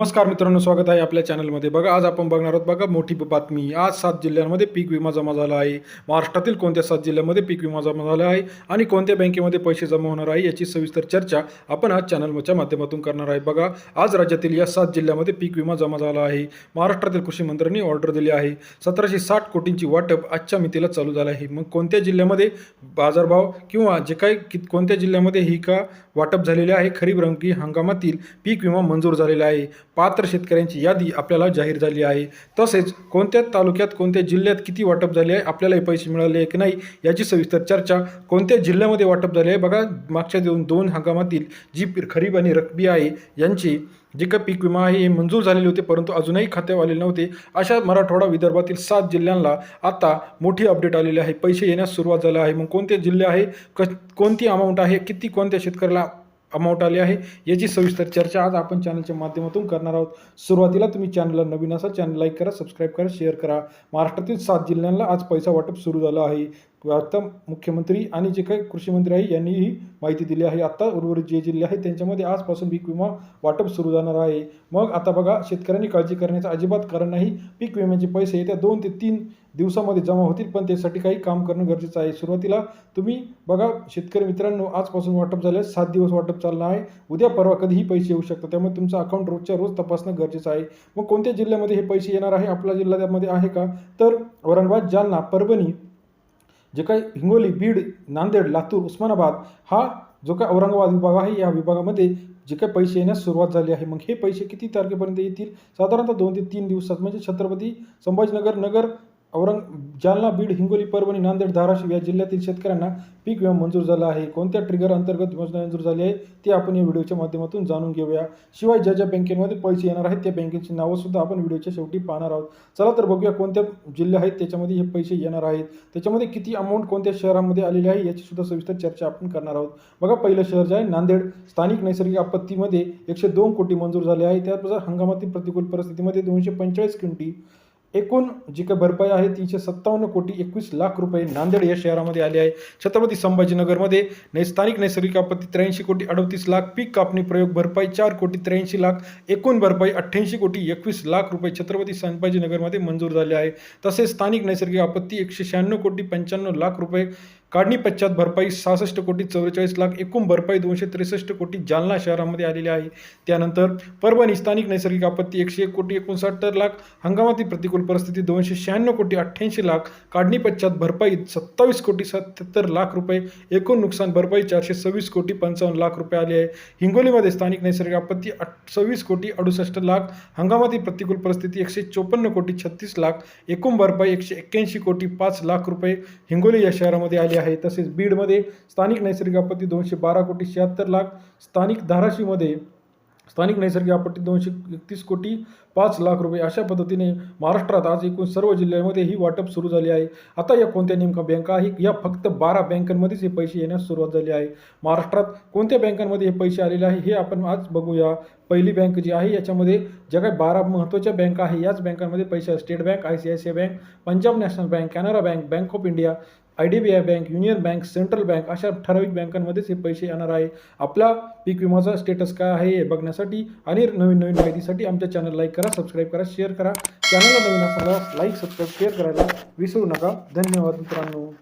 नमस्कार मित्रांनो स्वागत आहे आपल्या चॅनलमध्ये. बघा आज आपण बघणार आहोत बघा मोठी बातमी. आज सात जिल्ह्यांमध्ये पीक विमा जमा झाला आहे. महाराष्ट्रातील कोणत्या सात जिल्ह्यांमध्ये पीक विमा जमा झाला आहे आणि कोणत्या बँकेमध्ये पैसे जमा होणार आहे याची सविस्तर चर्चा आपण आज चॅनलच्या माध्यमातून करणार आहे. बघा आज राज्यातील या सात जिल्ह्यामध्ये पीक विमा जमा झाला आहे. महाराष्ट्रातील कृषी मंत्र्यांनी ऑर्डर दिली आहे. सतराशे साठ कोटींची वाटप आजच्या मितीला चालू झालं आहे. मग कोणत्या जिल्ह्यामध्ये बाजारभाव किंवा जे काही कि कोणत्या जिल्ह्यामध्ये ही का वाटप झालेले आहे खरीप रंगी हंगामातील पीक विमा मंजूर झालेला आहे. पात्र शेतकऱ्यांची यादी आपल्याला जाहीर झाली आहे. तसेच कोणत्या तालुक्यात कोणत्या जिल्ह्यात किती वाटप झाले आहे आपल्याला हे पैसे मिळाले आहे की नाही याची सविस्तर चर्चा कोणत्या जिल्ह्यामध्ये वाटप झाले आहे बघा मागच्या दोन दोन हंगामातील जी पी- खरीप आणि रकबी आहे यांची जे काही पीक विमा आहे हे मंजूर झालेले होते परंतु अजूनही खात्यावर आलेले नव्हते. अशा मराठवाडा विदर्भातील सात जिल्ह्यांना आता मोठी अपडेट आलेली आहे. पैसे येण्यास सुरुवात झाली आहे. मग कोणते जिल्हे आहे क कोणती अमाऊंट आहे किती कोणत्या शेतकऱ्याला अमाऊंट आली आहे. याची सविस्तर चर्चा आज आपण चॅनलच्या माध्यमातून करणार आहोत. सुरुवातीला तुम्ही चॅनलला नवीन असाल चॅनल लाईक करा सबस्क्राईब करा शेअर करा. महाराष्ट्रातील सात जिल्ह्यांना आज पैसा वाटप सुरू झालं आहे. आता मुख्यमंत्री आणि जे काही कृषी मंत्री आहे यांनी ही माहिती दिली आहे. आता उर्वरित जे जिल्हे आहेत त्यांच्यामध्ये आजपासून पीक विमा वाटप सुरू जाणार आहे. मग आता बघा शेतकऱ्यांनी काळजी करण्याचं अजिबात कारण नाही. पीक विम्याचे पैसे येत्या दोन ते तीन दिवसामध्ये जमा होतील पण त्यासाठी काही काम करणं गरजेचं आहे. सुरुवातीला तुम्ही बघा शेतकरी मित्रांनो आजपासून वाटप झाले सात दिवस वाटप चालणार आहे. उद्या परवा कधीही पैसे येऊ शकतात. त्यामुळे तुमचं अकाउंट रोजच्या रोज तपासणं गरजेचं आहे. मग कोणत्या जिल्ह्यामध्ये हे पैसे येणार आहे? आपला जिल्हा त्यामध्ये आहे का? तर औरंगाबाद जालना परभणी जे काही हिंगोली बीड नांदेड लातूर उस्मानाबाद हा जो काय औरंगाबाद विभाग आहे या विभागामध्ये जे काही पैसे येण्यास सुरुवात झाली आहे. मग हे पैसे किती तारखेपर्यंत येतील? साधारणतः दोन ते तीन दिवसात. म्हणजे छत्रपती संभाजीनगर नगर औरंग जालना बीड हिंगोली परभणी नांदेड धाराशिव या जिल्ह्यातील शेतकऱ्यांना पीक विमा मंजूर झाला आहे. कोणत्या ट्रिगर अंतर्गत योजना मंजूर झाली आहे ते आपण या व्हिडिओच्या माध्यमातून जाणून घेऊया. शिवाय ज्या ज्या बँकेमध्ये पैसे येणार आहेत त्या बँकेची नावं सुद्धा आपण व्हिडिओच्या शेवटी पाहणार आहोत. चला तर बघूया कोणत्या जिल्हे आहेत त्याच्यामध्ये हे पैसे येणार आहेत. त्याच्यामध्ये किती अमाऊंट कोणत्या शहरामध्ये आलेली आहे याची सुद्धा सविस्तर चर्चा आपण करणार आहोत. बघा पहिलं शहर जे आहे नांदेड स्थानिक नैसर्गिक आपत्तीमध्ये एकशे दोन कोटी मंजूर झाले आहे. त्याचबरोबर हंगामातील प्रतिकूल परिस्थितीमध्ये दोनशे पंचेचाळीस क्विंटी एकूण जी काही भरपाई आहे तीनशे सत्तावन्न कोटी एकवीस लाख रुपये नांदेड या शहरामध्ये आले आहे. छत्रपती संभाजीनगरमध्ये नै स्थानिक नैसर्गिक आपत्ती त्र्याऐंशी कोटी अडतीस लाख पीक कापणी प्रयोग भरपाई चार कोटी त्र्याऐंशी लाख एकूण भरपाई अठ्ठ्याऐंशी कोटी एकवीस लाख रुपये छत्रपती संभाजीनगरमध्ये मंजूर झाले आहे. तसेच स्थानिक नैसर्गिक आपत्ती एकशे शहाण्णव कोटी पंच्याण्णव लाख रुपये काढणी पश्चात भरपाई सहासष्ट कोटी चौवेचाळीस लाख एकूण भरपाई दोनशे त्रेसष्ट कोटी जालना शहरामध्ये आलेली आहे. त्यानंतर परभणी स्थानिक नैसर्गिक आपत्ती एकशे एक कोटी एकोणसत्तर लाख हंगामातील प्रतिकूल परिस्थिती दोनशे शहाण्णव कोटी अठ्ठ्याऐंशी लाख काढणी पश्चात भरपाई सत्तावीस कोटी सत्याहत्तर लाख रुपये एकूण नुकसान भरपाई चारशे सव्वीस कोटी पंचावन्न लाख रुपये आले आहे. हिंगोलीमध्ये स्थानिक नैसर्गिक आपत्ती अठ सव्वीस कोटी अडुसष्ट लाख हंगामातील प्रतिकूल परिस्थिती एकशे चोपन्न कोटी छत्तीस लाख एकूण भरपाई एकशे एक्क्याऐंशी कोटी पाच लाख रुपये हिंगोली या शहरामध्ये आले आहे तसेच बीडमध्ये स्थानिक नैसर्गिक आपत्ती दोनशे बारा कोटी शहात्तर लाख स्थानिक धाराशिवमध्ये स्थानिक नैसर्गिक आपत्ती दोनशे एकतीस कोटी पाच लाख रुपये अशा पद्धतीने महाराष्ट्रात आज एकूण सर्व जिल्ह्यांमध्ये ही वाटप सुरू झाली आहे. आता या कोणत्या नेमका बँका आहे या फक्त बारा बँकांमध्येच हे पैसे येण्यास सुरुवात झाली आहे. महाराष्ट्रात कोणत्या बँकांमध्ये हे पैसे आलेले आहे हे आपण आज बघूया. पहिली बँक जी आहे याच्यामध्ये ज्या काही बारा महत्त्वाच्या बँका आहे याच बँकांमध्ये पैसे state bank I C I C I bank Punjab national bank Canara bank bank of India I D B I bank union bank central bank अशा ठराविक बँकांमध्येच हे पैसे येणार आहे. आपला पीक विमाचा स्टेटस काय आहे हे बघण्यासाठी आणि नवीन नवीन माहितीसाठी आमच्या चॅनल लाईक करा सबस्क्राईब करा शेअर करा. चॅनलला नवीन असाला लाईक सबस्क्राईब शेअर करायला विसरू नका. धन्यवाद मित्रांनो.